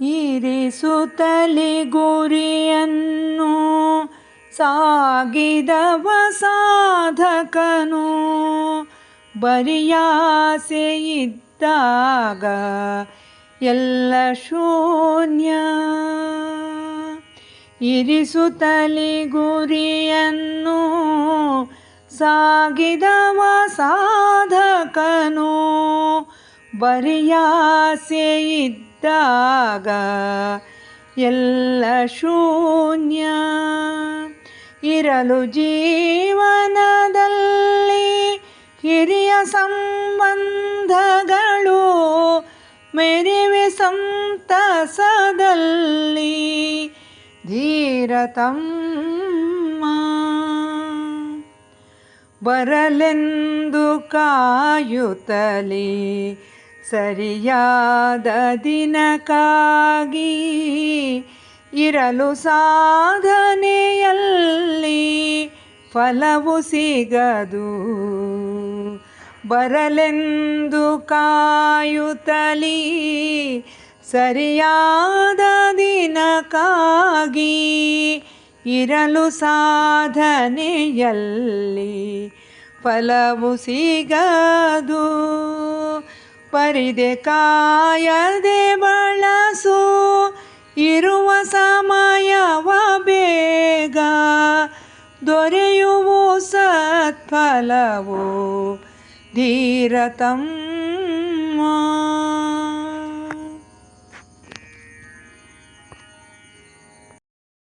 ಇರಿಸುತ್ತಲಿ ಗುರಿಯನ್ನು ಸಾಗಿದವ ಸಾಧಕನು. ಬರಿಯಾಸೆ ಇದ್ದಾಗ ಎಲ್ಲ ಶೂನ್ಯ. ಇರಿಸುತ್ತಲಿ ಗುರಿಯನ್ನು ಸಾಗಿದವ ಸಾಧಕನು. ಬರಿಯಾಸೆ ಇದ್ದಾಗ ಎಲ್ಲ ಶೂನ್ಯ. ಇರಲು ಜೀವನದಲ್ಲಿ ಹಿರಿಯ ಸಂಬಂಧಗಳು ಮೆರಿವೆ ಸಂತಸದಲ್ಲಿ ಧೀರತಮ್ಮ. ಬರಲೆಂದು ಕಾಯುತ್ತಲಿ ಸರಿಯಾದ ದಿನಕ್ಕಾಗಿ ಇರಲು ಸಾಧನೆಯಲ್ಲಿ ಫಲವು ಸಿಗದು. ಬರಲೆಂದು ಕಾಯುತ್ತಲಿ ಸರಿಯಾದ ದಿನಕ್ಕಾಗಿ ಇರಲು ಸಾಧನೆಯಲ್ಲಿ ಫಲವು ಸಿಗದು. ಪರಿದೆ ಕಾಯದೆ ಬಳಸು ಇರುವ ಸಮಯವ ಬೇಗ ದೊರೆಯುವು ಸತ್ಫಲವು ಧೀರತಮ್ಮ.